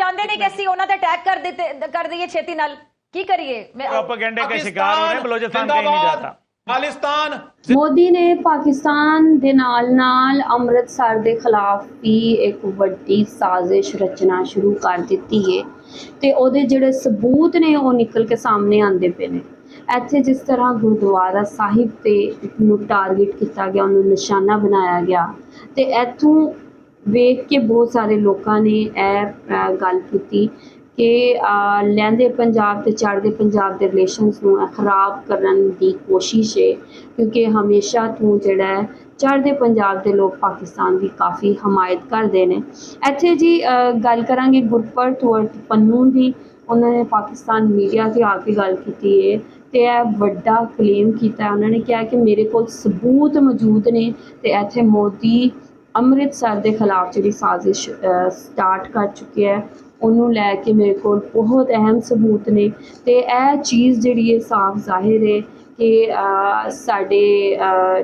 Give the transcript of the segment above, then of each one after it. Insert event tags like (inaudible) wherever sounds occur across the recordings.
ਚਾਹੁੰਦੇ ਨੇ ਕਿ ਅਸੀਂ ਉਹਨਾਂ ਤੇ ਅਟੈਕ ਕਰ ਦਿੱਤੇ ਕਰ ਦਈਏ ਛੇਤੀ ਨਾਲ ਕੀ ਕਰੀਏ ਮੈਂ प्रोपेगेंडे का शिकार हो रहे हैं बलोचिस्तान कहीं नहीं जिंदाबाद, जाता खालिस्तान ਮੋਦੀ ਨੇ ਪਾਕਿਸਤਾਨ ਦੇ ਨਾਲ-ਨਾਲ ਅੰਮ੍ਰਿਤਸਰ ਦੇ ਖਿਲਾਫ ਵੀ ਇੱਕ ਵੱਡੀ ਸਾਜ਼ਿਸ਼ ਰਚਨਾ ਸ਼ੁਰੂ ਕਰ ਦਿੱਤੀ ਹੈ ਤੇ ਉਹਦੇ ਜਿਹੜੇ ਸਬੂਤ ਨੇ ਉਹ ਨਿਕਲ ਕੇ ਸਾਹਮਣੇ ਆਉਂਦੇ ਪਏ ਨੇ ਇੱਥੇ ਜਿਸ ਤਰ੍ਹਾਂ ਗੁਰਦੁਆਰਾ ਸਾਹਿਬ ਤੇ ਨੂੰ ਟਾਰਗੇਟ ਕੀਤਾ ਗਿਆ ਉਹਨੂੰ ਨਿਸ਼ਾਨਾ ਬਣਾਇਆ ਗਿਆ ਤੇ ਇੱਥੋਂ ਵੇਖ ਕੇ ਬਹੁਤ ਸਾਰੇ ਲੋਕਾਂ ਨੇ ਇਹ ਗੱਲ ਕੀਤੀ ਕਿ ਲਹਿੰਦੇ ਪੰਜਾਬ ਤੇ ਚੜ੍ਹਦੇ ਪੰਜਾਬ ਦੇ ਰਿਲੇਸ਼ਨਸ ਨੂੰ ਖਰਾਬ ਕਰਨ ਦੀ ਕੋਸ਼ਿਸ਼ ਹੈ ਕਿਉਂਕਿ ਹਮੇਸ਼ਾ ਤੋਂ ਜਿਹੜਾ ਹੈ, ਚੜ੍ਹਦੇ ਪੰਜਾਬ ਦੇ ਲੋਕ ਪਾਕਿਸਤਾਨ ਦੀ ਕਾਫੀ ਹਮਾਇਤ ਕਰਦੇ ਨੇ। ਇੱਥੇ ਜੀ ਗੱਲ ਕਰਾਂਗੇ ਗੁਰਪ੍ਰਤ ਵਰਤ ਪੰਨੂ ਦੀ। ਉਹਨਾਂ ਨੇ ਪਾਕਿਸਤਾਨ ਮੀਡੀਆ ਤੇ ਆ ਕੇ ਗੱਲ ਕੀਤੀ ਹੈ ਤੇ ਇਹ ਵੱਡਾ ਕਲੇਮ ਕੀਤਾ। ਉਹਨਾਂ ਨੇ ਕਿਹਾ ਕਿ ਮੇਰੇ ਕੋਲ ਸਬੂਤ ਮੌਜੂਦ ਨੇ ਤੇ ਇੱਥੇ ਮੋਦੀ ਅੰਮ੍ਰਿਤਸਰ ਦੇ ਖਿਲਾਫ ਜਿਹੜੀ ਸਾਜ਼ਿਸ਼ ਸਟਾਰਟ ਕਰ ਚੁੱਕਿਆ ਹੈ ਉਹਨੂੰ ਲੈ ਕੇ ਮੇਰੇ ਕੋਲ ਬਹੁਤ ਅਹਿਮ ਸਬੂਤ ਨੇ ਤੇ ਇਹ ਚੀਜ਼ ਜਿਹੜੀ ਹੈ ਸਾਫ਼ ਜ਼ਾਹਿਰ ਹੈ ਕਿ ਸਾਡੇ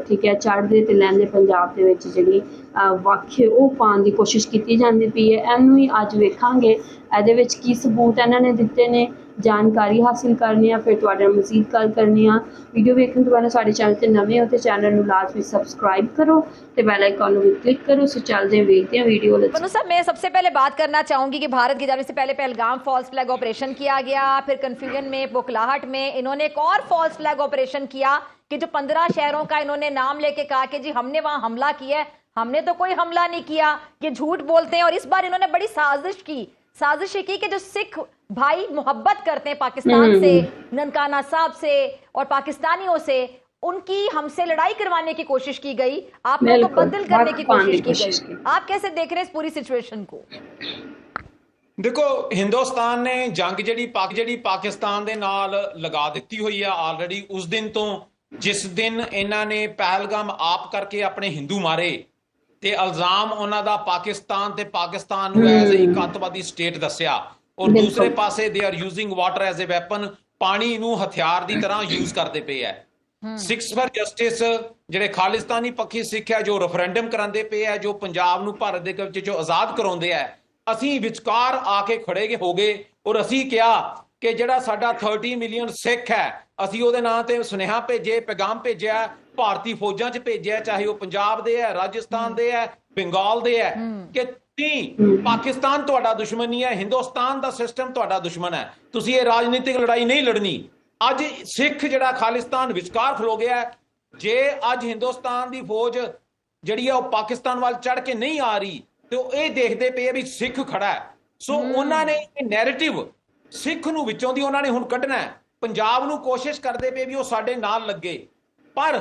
ਠੀਕ ਹੈ ਚੜ੍ਹਦੇ ਤੇ ਲਹਿੰਦੇ ਪੰਜਾਬ ਦੇ ਵਿੱਚ ਜਿਹੜੀ ਅ, ਵੱਖ ਹੈ ਉਹ ਪਾਉਣ ਦੀ ਕੋਸ਼ਿਸ਼ ਕੀਤੀ ਜਾਂਦੀ ਪਈ ਹੈ। ਇਹਨੂੰ ਹੀ ਅੱਜ ਵੇਖਾਂਗੇ। ਇਹਦੇ ਵਿੱਚ ਕੀ ਸਬੂਤ ਇਹਨਾਂ ਨੇ ਦਿੱਤੇ ਨੇ? जानकारी हासिल करनी है फिर ਤੁਹਾਡੇ मजीद गल करनी ਕਰਨੀ ਆ ਵੀਡੀਓ ਵੇਖਣ ਤੋਂ ਪਹਿਲਾਂ ਸਾਡੇ ਚੈਨਲ ਤੇ ਨਵੇਂ ਹੋ ਤੇ ਚੈਨਲ ਨੂੰ ਲਾਜ਼ਮੀ ਸਬਸਕ੍ਰਾਈਬ करो तो बेल आइकॉन को भी क्लिक करो। उससे चलते वेखते हैं वीडियो सर मैं सबसे पहले बात करना चाहूँगी कि भारत की जाने से पहले पहलगाम फॉल्स फ्लैग ऑपरेशन किया गया, फिर कन्फ्यूज़न में बोखलाहट में, इन्होंने एक और फॉल्स फ्लैग ऑपरेशन किया कि जो पंद्रह शहरों का इन्होंने नाम लेके कहा कि जी हमने वहाँ हमला किया है, हमने तो कोई हमला नहीं किया, ये झूठ बोलते हैं और इस बार इन्होंने बड़ी साजिश की साजिश ये की कि जो सिख भाई मोहब्बत करते हैं पाकिस्तान हम्म। से ननकाना साहब से और पाकिस्तानियों से उनकी हमसे लड़ाई करवाने की कोशिश की गई आप लोगों को बिल्कुल, बदल करने की वक्त पाने कोशिश की की कोशिश की। गई आप कैसे देख रहे हैं इस पूरी सिचुएशन को ਦੇਖੋ ਹਿੰਦੁਸਤਾਨ ਨੇ ਜੰਗ ਜਿਹੜੀ ਪਾਕ ਜਿਹੜੀ ਪਾਕਿਸਤਾਨ ਦੇ ਨਾਲ ਲਗਾ ਦਿੱਤੀ ਹੋਈ ਆ ਆਲਰੇਡੀ ਉਸ ਦਿਨ ਤੋਂ ਜਿਸ ਦਿਨ ਇਹਨਾਂ ਨੇ ਪਹਿਲਗਾਮ ਆਪ ਕਰਕੇ ਆਪਣੇ ਹਿੰਦੂ ਮਾਰੇ ਤੇ ਇਲਜ਼ਾਮ ਉਹਨਾਂ ਦਾ ਪਾਕਿਸਤਾਨ ਤੇ ਪਾਕਿਸਤਾਨ ਨੂੰ ਐਜ਼ ਇੱਕ ਅੱਤਵਾਦੀ ਸਟੇਟ ਦੱਸਿਆ। ਔਰ। ਦੂਸਰੇ ਪਾਸੇ they are using water as a weapon ਪਾਣੀ ਨੂੰ ਹਥਿਆਰ ਦੀ ਤਰ੍ਹਾਂ ਯੂਜ਼ ਕਰਦੇ ਪਏ ਐ। ਸਿਕਸ ਫਰ ਜਸਟਿਸ ਜਿਹੜੇ ਖਾਲਿਸਤਾਨੀ ਪੱਖੀ ਸਿੱਖ ਹੈ ਜੋ ਰੈਫਰੈਂਡਮ ਕਰਾਉਂਦੇ ਪਏ ਹੈ ਜੋ ਪੰਜਾਬ ਨੂੰ ਭਾਰਤ ਦੇ ਵਿੱਚ ਜੋ ਆਜ਼ਾਦ ਕਰਾਉਂਦੇ ਹੈ ਅਸੀਂ ਵਿਚਕਾਰ ਆ ਕੇ ਖੜੇ ਹੋ ਗਏ ਔਰ ਅਸੀਂ ਕਿਹਾ ਕਿ ਜਿਹੜਾ ਸਾਡਾ 30 ਮਿਲੀਅਨ ਸਿੱਖ ਹੈ ਅਸੀਂ ਉਹਦੇ ਨਾਂ ਤੇ ਸੁਨੇਹਾ ਭੇਜੇ ਪੈਗਾਮ ਭੇਜਿਆ ਭਾਰਤੀ ਫੌਜਾਂ 'ਚ ਭੇਜਿਆ ਚਾਹੇ ਉਹ ਪੰਜਾਬ ਦੇ ਹੈ ਰਾਜਸਥਾਨ ਦੇ ਹੈ ਬੰਗਾਲ ਦੇ ਹੈ ਕਿ ਤੁਸੀਂ ਪਾਕਿਸਤਾਨ ਤੁਹਾਡਾ ਦੁਸ਼ਮਣ ਨਹੀਂ ਹੈ ਹਿੰਦੁਸਤਾਨ ਦਾ ਸਿਸਟਮ ਤੁਹਾਡਾ ਦੁਸ਼ਮਣ ਹੈ। ਤੁਸੀਂ ਇਹ ਰਾਜਨੀਤਿਕ ਲੜਾਈ ਨਹੀਂ ਲੜਨੀ। ਅੱਜ ਸਿੱਖ ਜਿਹੜਾ ਖਾਲਿਸਤਾਨ ਵਿਚਕਾਰ ਖਲੋ ਗਿਆ ਜੇ ਅੱਜ ਹਿੰਦੁਸਤਾਨ ਦੀ ਫੌਜ ਜਿਹੜੀ ਆ ਉਹ ਪਾਕਿਸਤਾਨ ਵੱਲ ਚੜ ਕੇ ਨਹੀਂ ਆ ਰਹੀ ਤੇ ਉਹ ਇਹ ਦੇਖਦੇ ਪਏ ਵੀ ਸਿੱਖ ਖੜਾ ਹੈ। ਸੋ ਉਹਨਾਂ ਨੇ ਇਹ ਨੈਰੇਟਿਵ ਸਿੱਖ ਨੂੰ ਵਿੱਚੋਂ ਦੀ ਉਹਨਾਂ ਨੇ ਹੁਣ ਕੱਢਣਾ ਹੈ। ਪੰਜਾਬ ਨੂੰ ਕੋਸ਼ਿਸ਼ ਕਰਦੇ ਪਏ ਵੀ ਉਹ ਸਾਡੇ ਨਾਲ ਲੱਗੇ। ਪਰ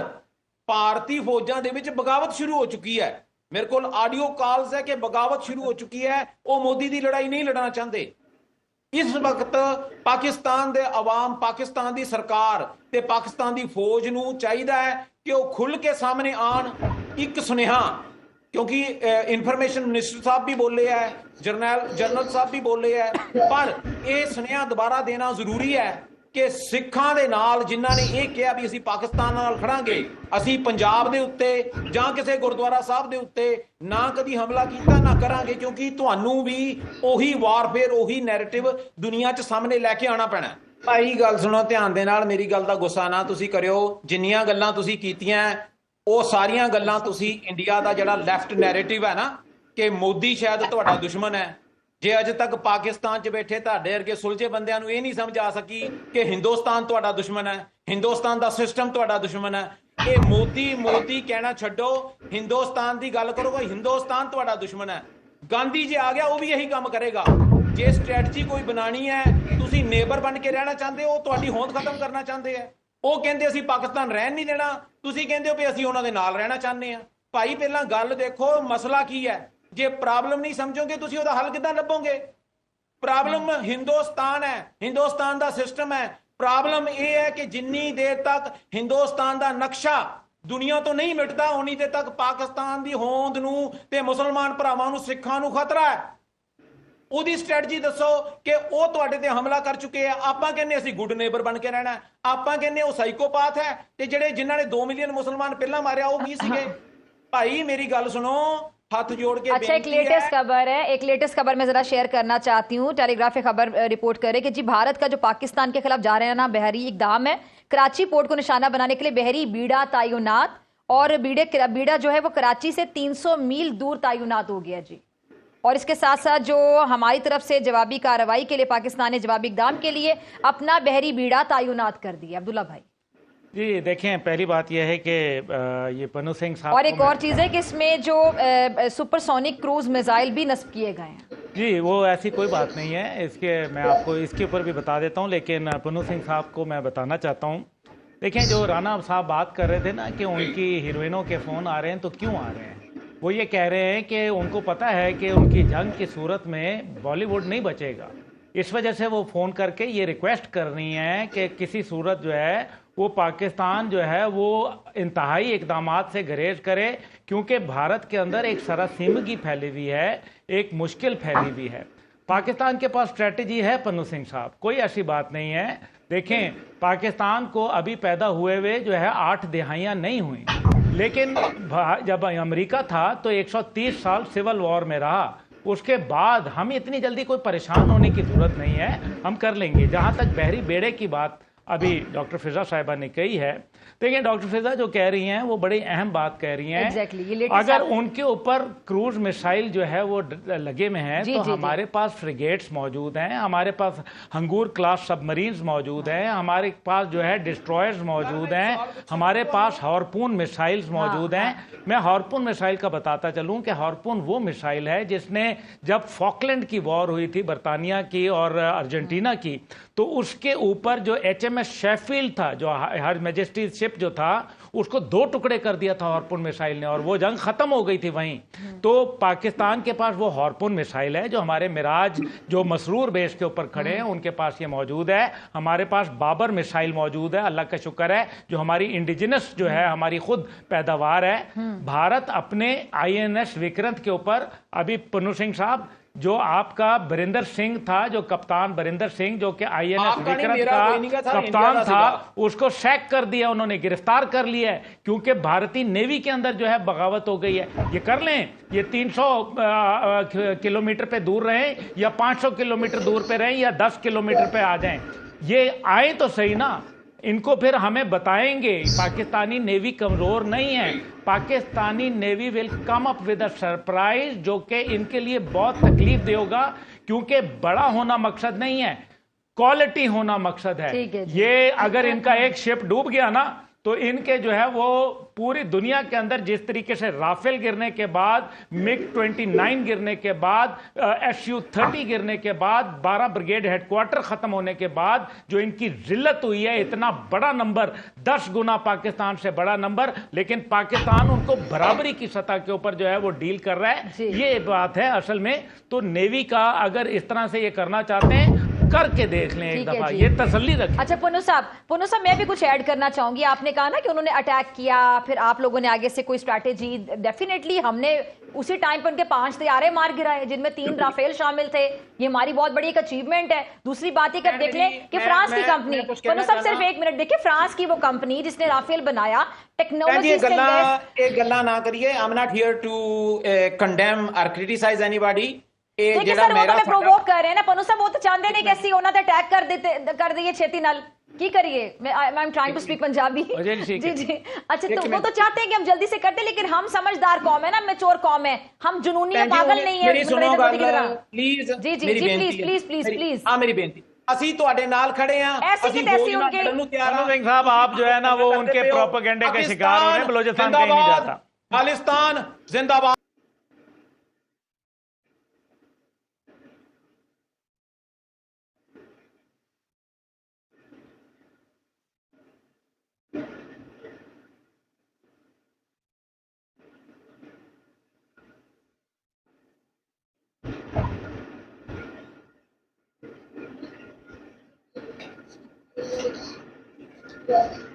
ਭਾਰਤੀ ਫੌਜਾਂ ਦੇ ਵਿੱਚ ਬਗਾਵਤ ਸ਼ੁਰੂ ਹੋ ਚੁੱਕੀ ਹੈ। ਮੇਰੇ ਕੋਲ ਆਡੀਓ ਕਾਲਸ ਹੈ ਕਿ ਬਗਾਵਤ ਸ਼ੁਰੂ ਹੋ ਚੁੱਕੀ ਹੈ। ਉਹ ਮੋਦੀ ਦੀ ਲੜਾਈ ਨਹੀਂ ਲੜਨਾ ਚਾਹੁੰਦੇ। ਇਸ ਵਕਤ ਪਾਕਿਸਤਾਨ ਦੇ ਆਵਾਮ, ਪਾਕਿਸਤਾਨ ਦੀ ਸਰਕਾਰ ਤੇ ਪਾਕਿਸਤਾਨ ਦੀ ਫੌਜ ਨੂੰ ਚਾਹੀਦਾ ਹੈ ਕਿ ਉਹ ਖੁੱਲ ਕੇ ਸਾਹਮਣੇ ਆਣ ਇੱਕ ਸੁਨੇਹਾ, ਕਿਉਂਕਿ ਇਨਫੋਰਮੇਸ਼ਨ ਮਿਨਿਸਟਰ ਸਾਹਿਬ ਵੀ ਬੋਲੇ ਹੈ, ਜਰਨਲ ਜਨਰਲ ਸਾਹਿਬ ਵੀ ਬੋਲੇ ਹੈ। ਪਰ ਇਹ ਸੁਨੇਹਾ ਦੁਬਾਰਾ ਦੇਣਾ ਜ਼ਰੂਰੀ ਹੈ ਕਿ ਸਿੱਖਾਂ ਦੇ ਨਾਲ ਜਿਨ੍ਹਾਂ ਨੇ ਇਹ ਕਿਹਾ ਵੀ ਅਸੀਂ ਪਾਕਿਸਤਾਨ ਨਾਲ ਖੜਾਂਗੇ, ਅਸੀਂ ਪੰਜਾਬ ਦੇ ਉੱਤੇ ਜਾਂ ਕਿਸੇ ਗੁਰਦੁਆਰਾ ਸਾਹਿਬ ਦੇ ਉੱਤੇ ਨਾ ਕਦੀ ਹਮਲਾ ਕੀਤਾ, ਨਾ ਕਰਾਂਗੇ, ਕਿਉਂਕਿ ਤੁਹਾਨੂੰ ਵੀ ਉਹੀ ਵਾਰਫੇਅਰ ਉਹੀ ਨੈਰੇਟਿਵ ਦੁਨੀਆ 'ਚ ਸਾਹਮਣੇ ਲੈ ਕੇ ਆਉਣਾ ਪੈਣਾ। ਭਾਈ, ਗੱਲ ਸੁਣੋ ਧਿਆਨ ਦੇ ਨਾਲ, ਮੇਰੀ ਗੱਲ ਦਾ ਗੁੱਸਾ ਨਾ ਤੁਸੀਂ ਕਰਿਓ। ਜਿੰਨੀਆਂ ਗੱਲਾਂ ਤੁਸੀਂ ਕੀਤੀਆਂ, ਉਹ ਸਾਰੀਆਂ ਗੱਲਾਂ ਤੁਸੀਂ ਇੰਡੀਆ ਦਾ ਜਿਹੜਾ ਲੈਫਟ ਨੈਰੇਟਿਵ ਹੈ ਨਾ, ਕਿ ਮੋਦੀ ਸ਼ਾਇਦ ਤੁਹਾਡਾ ਦੁਸ਼ਮਣ ਹੈ। ਜੇ ਅਜੇ ਤੱਕ ਪਾਕਿਸਤਾਨ 'ਚ ਬੈਠੇ ਤੁਹਾਡੇ ਵਰਗੇ ਸੁਲਝੇ ਬੰਦਿਆਂ ਨੂੰ ਇਹ ਨਹੀਂ ਸਮਝ ਆ ਸਕੀ ਕਿ ਹਿੰਦੁਸਤਾਨ ਤੁਹਾਡਾ ਦੁਸ਼ਮਣ ਹੈ, ਹਿੰਦੁਸਤਾਨ ਦਾ ਸਿਸਟਮ ਤੁਹਾਡਾ ਦੁਸ਼ਮਣ ਹੈ, ਇਹ ਮੋਦੀ ਮੋਦੀ ਕਹਿਣਾ ਛੱਡੋ, ਹਿੰਦੁਸਤਾਨ ਦੀ ਗੱਲ ਕਰੋ ਕੋਈ ਹਿੰਦੁਸਤਾਨ ਤੁਹਾਡਾ ਦੁਸ਼ਮਣ ਹੈ। ਗਾਂਧੀ ਜੀ ਆ ਗਿਆ, ਉਹ ਵੀ ਇਹੀ ਕੰਮ ਕਰੇਗਾ। ਜੇ ਸਟ੍ਰੈਟਜੀ ਕੋਈ ਬਣਾਣੀ ਹੈ, ਤੁਸੀਂ ਨੇਬਰ ਬਣ ਕੇ ਰਹਿਣਾ ਚਾਹੁੰਦੇ ਹੋ ਤੁਹਾਡੀ ਹੋਂਦ ਖਤਮ ਕਰਨਾ ਚਾਹੁੰਦੇ ਆ ਉਹ ਕਹਿੰਦੇ ਅਸੀਂ ਪਾਕਿਸਤਾਨ ਰਹਿਣ ਨਹੀਂ ਦੇਣਾ, ਤੁਸੀਂ ਕਹਿੰਦੇ ਹੋ ਵੀ ਅਸੀਂ ਉਹਨਾਂ ਦੇ ਨਾਲ ਰਹਿਣਾ ਚਾਹੁੰਦੇ ਆ ਭਾਈ ਪਹਿਲਾਂ ਗੱਲ ਦੇਖੋ, ਮਸਲਾ ਕੀ ਹੈ? ਜੇ ਪ੍ਰੋਬਲਮ ਨਹੀਂ ਸਮਝੋਗੇ ਤੁਸੀਂ ਉਹਦਾ ਹੱਲ ਕਿੱਦਾਂ ਲੱਭੋਗੇ? ਪ੍ਰੋਬਲਮ ਹਿੰਦੁਸਤਾਨ ਹੈ। ਹਿੰਦੁਸਤਾਨ ਦਾ ਸਿਸਟਮ ਹੈ। ਪ੍ਰੋਬਲਮ ਇਹ ਹੈ ਕਿ ਜਿੰਨੀ ਦੇਰ ਤੱਕ ਹਿੰਦੁਸਤਾਨ ਦਾ ਨਕਸ਼ਾ ਦੁਨੀਆ ਤੋਂ ਨਹੀਂ ਮਿਟਦਾ ਉਨੀ ਦੇਰ ਤੱਕ ਪਾਕਿਸਤਾਨ ਦੀ ਹੋਂਦ ਨੂੰ ਤੇ ਮੁਸਲਮਾਨ ਭਰਾਵਾਂ ਨੂੰ ਸਿੱਖਾਂ ਨੂੰ ਖਤਰਾ ਹੈ। ਉਹਦੀ ਸਟ੍ਰੈਟਜੀ ਦੱਸੋ ਕਿ ਉਹ ਤੁਹਾਡੇ ਤੇ ਹਮਲਾ ਕਰ ਚੁੱਕੇ ਆ। ਆਪਾਂ ਕਹਿੰਦੇ ਅਸੀਂ ਗੁੱਡ ਨੇਬਰ ਬਣ ਕੇ ਰਹਿਣਾ। ਆਪਾਂ ਕਹਿੰਦੇ ਉਹ ਸਾਈਕੋਪਾਥ ਹੈ। ਤੇ ਜਿਹੜੇ ਜਿਨ੍ਹਾਂ ਨੇ 2 ਮਿਲੀਅਨ ਮੁਸਲਮਾਨ ਪਹਿਲਾਂ ਮਾਰਿਆ ਉਹ ਕੀ ਸੀਗੇ। ਭਾਈ ਮੇਰੀ ਗੱਲ ਸੁਣੋ। हाथ जोड़ के अच्छा एक लेटेस्ट खबर है। एक लेटेस्ट खबर मैं जरा शेयर करना चाहती हूँ। टेलीग्राफी खबर रिपोर्ट करे कि जी भारत का जो पाकिस्तान के खिलाफ जा रहे हैं ना बहरी इकदाम है। कराची पोर्ट को निशाना बनाने के लिए बहरी बीड़ा तायुनात और बीड़े बीड़ा जो है वो कराची से 300 मील दूर तायुनात हो गया जी। और इसके साथ साथ जो हमारी तरफ़ से जवाबी कार्रवाई के लिए पाकिस्तान ने जवाबी इकदाम के लिए अपना बहरी बीड़ा तायुनात कर दिया अब्दुल्ला भाई। जी देखें पहली बात यह है कि ये पन्नू सिंह साहब और एक और चीज़ है कि इसमें जो सुपरसोनिक क्रूज मिसाइल भी नस्ब किए गए हैं। जी वो ऐसी कोई बात नहीं है। इसके मैं आपको इसके ऊपर भी बता देता हूँ लेकिन पन्नू सिंह साहब को मैं बताना चाहता हूँ। देखें जो राणा साहब बात कर रहे थे ना कि उनकी हीरोइनों के फ़ोन आ रहे हैं तो क्यों आ रहे हैं? वो ये कह रहे हैं कि उनको पता है कि उनकी जंग की सूरत में बॉलीवुड नहीं बचेगा। इस वजह से वो फ़ोन करके ये रिक्वेस्ट कर रही हैं कि किसी सूरत जो है वो पाकिस्तान जो है, वो इंतहाई इकदाम से गरेज करे, क्योंकि भारत के अंदर एक सरासीमगी फैली हुई है, एक मुश्किल फैली हुई है। पाकिस्तान के पास स्ट्रेटजी है, पन्नू सिंह साहब। कोई ऐसी बात नहीं है। देखें, पाकिस्तान को अभी पैदा हुए हुए जो है, आठ दिहाइयाँ नहीं हुई। लेकिन जब अमेरिका था तो 130 साल सिविल वॉर में रहा। उसके बाद हम इतनी जल्दी कोई परेशान होने की ज़रूरत नहीं है। हम कर लेंगे। जहाँ तक बहरी बेड़े की बात अभी डॉक्टर फिजा साहिबा ने कही है। देखिए डॉक्टर फिजा जो कह रही हैं वो बड़ी अहम बात कह रही हैं। Exactly, अगर उनके ऊपर क्रूज मिसाइल जो है वो लगे में है जी, तो जी, हमारे जी। पास फ्रिगेट्स मौजूद हैं हमारे पास हंगूर क्लास सबमरीन्स मौजूद हैं हमारे पास जो है डिस्ट्रॉयर्स मौजूद हैं हमारे पास हॉर्पून मिसाइल्स मौजूद हाँ, हैं। मैं हॉर्पून मिसाइल का बताता चलूँ कि हॉर्पून वो मिसाइल है जिसने जब फॉकलैंड की वॉर हुई थी बरतानिया की और अर्जेंटीना की तो उसके ऊपर जो एच एस शेफील्ड था जो हर मेजेस्टी शिप जो था उसको दो टुकड़े कर दिया था हॉर्पून मिसाइल ने और वो जंग खत्म हो गई थी वहीं। तो पाकिस्तान के पास वो हॉर्पून मिसाइल है जो हमारे मिराज जो मसरूर बेस के ऊपर खड़े हैं उनके पास ये मौजूद है। हमारे पास बाबर मिसाइल मौजूद है अल्लाह का शुक्र है जो हमारी इंडिजिनस जो है हमारी खुद पैदावार है। भारत अपने आईएनएस विक्रंत के ऊपर अभी पन्नू सिंह साहब जो आपका बरिंदर सिंह था जो कप्तान बरिंदर सिंह जो कि विक्रांत मेरा कोई नहीं का का कप्तान था उसको सैक कर दिया उन्होंने गिरफ़्तार कर लिया है क्योंकि भारतीय नेवी के अंदर जो है बगावत हो गई है। ये कर लें ये 300 आ, आ, किलोमीटर पे दूर रहें या 500 किलोमीटर दूर पे रहें या 10 किलोमीटर पे आ जाएँ। ये आए तो सही ना इनको फिर हमें बताएँगे पाकिस्तानी नेवी कमज़ोर नहीं है। Pakistani navy will come up with a surprise जो कि इनके लिए बहुत तकलीफ़ देगा क्योंकि बड़ा होना मकसद नहीं है क्वालिटी होना मकसद है। है ये अगर इनका एक शिप डूब गया ना तो इनके जो है वो पूरी दुनिया के अंदर जिस तरीके से राफेल गिरने के बाद मिग 29 गिरने के बाद एस यू थर्टी गिरने के बाद 12 ब्रिगेड हेडक्वार्टर खत्म होने के बाद जो इनकी जिल्लत हुई है इतना बड़ा नंबर 10 गुना पाकिस्तान से बड़ा नंबर लेकिन पाकिस्तान उनको बराबरी की सतह के ऊपर जो है वो डील कर रहा है। ये बात है असल में। तो नेवी का अगर इस तरह से ये करना चाहते हैं करके देख लें एक दफ़ा ये तसली रखें अच्छा पुनु साहब पुनु साहब मैं भी कुछ ऐड करना चाहूँगी। आपने कहा ना कि उन्होंने अटैक किया फिर आप लोगों ने आगे से कोई स्ट्रैटेजी डेफिनेटली हमने उसी टाइम पर उनके पाँच तैयारे मार गिराए जिनमें तीन (laughs) राफेल शामिल थे। ये हमारी बहुत बड़ी एक अचीवमेंट है। दूसरी बात ये देख लें कि फ्रांस की कंपनी पुनू साहब सिर्फ़ एक मिनट देखिए फ्रांस की वो कंपनी जिसने राफेल बनाया टेक्नोलॉजी गल्ला ना करिए। I am not here to condemn or criticise anybody देखिए ਜਿਹੜਾ सर वो तो ਮੇਰਾ मैं प्रोवोक कर रहे हैं ना पन्नू साहब वो तो चाहते नहीं कैसी होना तो अटैक कर देते कर दिए छेती नाल की करिए मैं I am trying to speak Punjabi Ajay ji, ठीक जी है। जी अच्छा एक तो वो मिनट। तो चाहते हैं कि हम जल्दी से करते लेकिन हम समझदार कौम है ना मेचोर कौम है हम जुनूनी है ਭੈਣ ਜੀ, पागल नहीं है ਮੇਰੀ ਸੁਣੋ नरेंद्र मोदी की ਗੱਲ तरह। Please ji, ji, ji, please, please, please, please। ਹਾਂ ਮੇਰੀ ਬੇਨਤੀ ਅਸੀਂ ਤੁਹਾਡੇ ਨਾਲ ਖੜੇ ਆ ऐसी की तैसी उनकी- ਨੂੰ ਤਿਆਰ पन्नू ਹਾਂ सिंह साहब आप जो है ना वो उनके प्रोपेगेंडे के शिकार हो रहे हैं Yeah.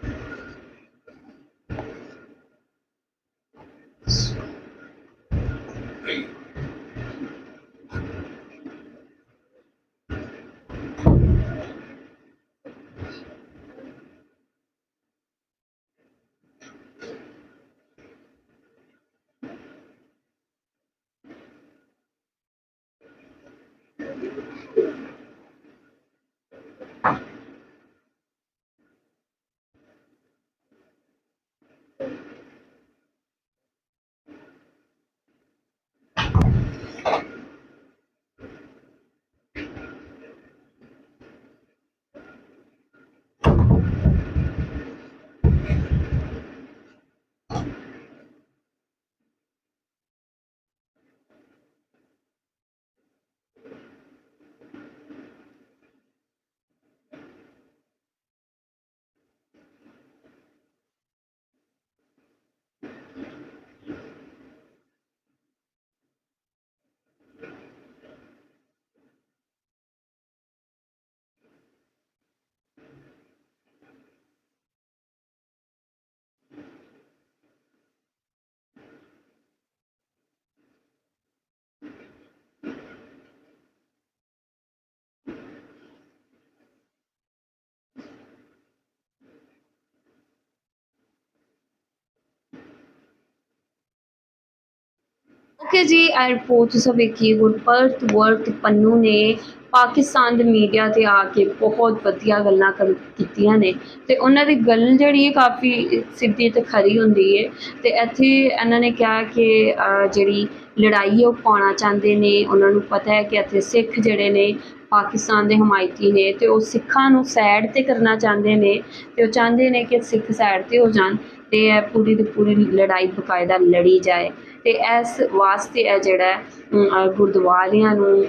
बलोचिस्तान कहीं नहीं जाता खालिस्तान जिंदाबाद ਓਕੇ ਜੀ ਇਹ ਰਿਪੋਰਟ ਤੁਸੀਂ ਵੇਖੀ ਗੁਰਪ੍ਰਤ ਵਰਤ ਪੰਨੂ ਨੇ ਪਾਕਿਸਤਾਨ ਦੇ ਮੀਡੀਆ ਤੇ ਆ ਕੇ ਬਹੁਤ ਵਧੀਆ ਗੱਲਾਂ ਕਰ ਕੀਤੀਆਂ ਨੇ ਤੇ ਉਹਨਾਂ ਦੀ ਗੱਲ ਜਿਹੜੀ ਹੈ ਕਾਫੀ ਸਿੱਧੀ ਤੇ ਖਰੀ ਹੁੰਦੀ ਹੈ ਤੇ ਇੱਥੇ ਇਹਨਾਂ ਨੇ ਕਿਹਾ ਕਿ ਅਹ, ਜਿਹੜੀ ਲੜਾਈ ਹੈ ਉਹ ਪਾਉਣਾ ਚਾਹੁੰਦੇ ਨੇ ਉਹਨਾਂ ਨੂੰ ਪਤਾ ਹੈ ਕਿ ਇੱਥੇ ਸਿੱਖ ਜਿਹੜੇ ਨੇ ਪਾਕਿਸਤਾਨ ਦੇ ਹਮਾਇਤੀ ਨੇ ਤੇ ਉਹ ਸਿੱਖਾਂ ਨੂੰ ਸਾਈਡ ਤੇ ਕਰਨਾ ਚਾਹੁੰਦੇ ਨੇ ਤੇ ਉਹ ਚਾਹੁੰਦੇ ਨੇ ਕਿ ਸਿੱਖ ਸਾਈਡ ਤੇ ਹੋ ਜਾਣ ਤੇ ਇਹ ਪੂਰੀ ਦੀ ਪੂਰੀ ਲੜਾਈ ਬਕਾਇਦਾ ਲੜੀ ਜਾਏ ਤੇ ਇਸ ਵਾਸਤੇ ਇਹ ਜਿਹੜਾ ਗੁਰਦੁਆਰਿਆਂ ਨੂੰ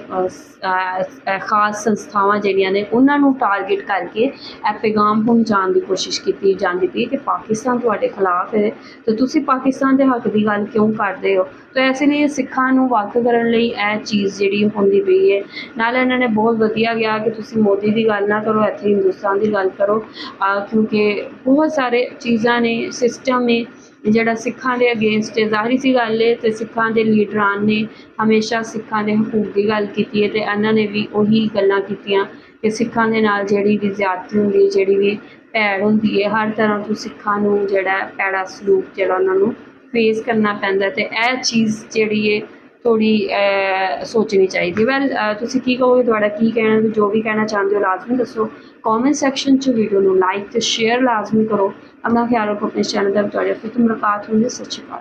ਖਾਸ ਸੰਸਥਾਵਾਂ ਜਿਹੜੀਆਂ ਨੇ, ਉਹਨਾਂ ਨੂੰ ਟਾਰਗੇਟ ਕਰਕੇ ਇਹ ਪੈਗਾਮ ਪਹੁੰਚਾਉਣ ਦੀ ਕੋਸ਼ਿਸ਼ ਕੀਤੀ ਜਾਂਦੀ ਪਈ ਕਿ ਪਾਕਿਸਤਾਨ ਤੁਹਾਡੇ ਖਿਲਾਫ ਹੈ। ਤੇ ਤੁਸੀਂ ਪਾਕਿਸਤਾਨ ਦੇ ਹੱਕ ਦੀ ਗੱਲ ਕਿਉਂ ਕਰਦੇ ਹੋ? ਤਾਂ ਇਸ ਲਈ ਸਿੱਖਾਂ ਨੂੰ ਵੱਖ ਕਰਨ ਲਈ ਇਹ ਚੀਜ਼ ਜਿਹੜੀ ਹੁੰਦੀ ਪਈ ਹੈ। ਨਾਲ ਇਹਨਾਂ ਨੇ ਬਹੁਤ ਵਧੀਆ ਗਿਆ ਕਿ ਤੁਸੀਂ ਮੋਦੀ ਦੀ ਗੱਲ ਨਾ ਕਰੋ, ਇੱਥੇ ਹਿੰਦੁਸਤਾਨ ਦੀ ਗੱਲ ਕਰੋ। ਕਿਉਂਕਿ ਬਹੁਤ ਸਾਰੇ ਚੀਜ਼ਾਂ ਨੇ ਸਿਸਟਮ ਨੇ, ਜਿਹੜਾ ਸਿੱਖਾਂ ਦੇ ਅਗੇਂਸਟ ਹੈ। ਜ਼ਾਹਰੀ ਸੀ ਗੱਲ ਹੈ ਤੇ ਸਿੱਖਾਂ ਦੇ ਲੀਡਰਾਂ ਨੇ ਹਮੇਸ਼ਾ ਸਿੱਖਾਂ ਦੇ ਹਕੂਕ ਦੀ ਗੱਲ ਕੀਤੀ ਹੈ ਤੇ ਇਹਨਾਂ ਨੇ ਵੀ ਉਹੀ ਗੱਲਾਂ ਕੀਤੀਆਂ ਕਿ ਸਿੱਖਾਂ ਦੇ ਨਾਲ ਜਿਹੜੀ ਵੀ ਜ਼ਿਆਦਤੀ ਹੁੰਦੀ ਹੈ, ਜਿਹੜੀ ਵੀ ਭੈੜ ਹੁੰਦੀ ਹੈ, ਹਰ ਤਰ੍ਹਾਂ ਤੋਂ ਸਿੱਖਾਂ ਨੂੰ ਜਿਹੜਾ ਭੈੜਾ ਸਲੂਕ ਜਿਹੜਾ ਉਹਨਾਂ ਨੂੰ ਫੇਸ ਕਰਨਾ ਪੈਂਦਾ ਤੇ ਇਹ ਚੀਜ਼ ਜਿਹੜੀ ਹੈ ਥੋੜੀ ਸੋਚਣੀ ਚਾਹੀਦੀ। ਵੈਲ ਤੁਸੀਂ ਕੀ ਕਹੋਗੇ ਤੁਹਾਡਾ ਕੀ ਕਹਿਣਾ ਜੋ ਵੀ ਕਹਿਣਾ ਚਾਹੁੰਦੇ ਹੋ ਲਾਜ਼ਮੀ ਦੱਸੋ। ਕਮੈਂਟ ਸੈਕਸ਼ਨ 'ਚ ਵੀਡੀਓ ਨੂੰ ਲਾਈਕ ਤੇ ਸ਼ੇਅਰ ਲਾਜ਼ਮੀ ਕਰੋ। ਆਪਣਾ ਖਿਆਲ ਰੱਖੋ ਆਪਣੇ ਚੈਨਲ ਦਾ। ਤੁਹਾਡੇ ਫਿਰ ਤੋਂ ਮੁਲਾਕਾਤ ਹੋਣੀ ਸਤਿ ਸ਼੍ਰੀ ਅਕਾਲ।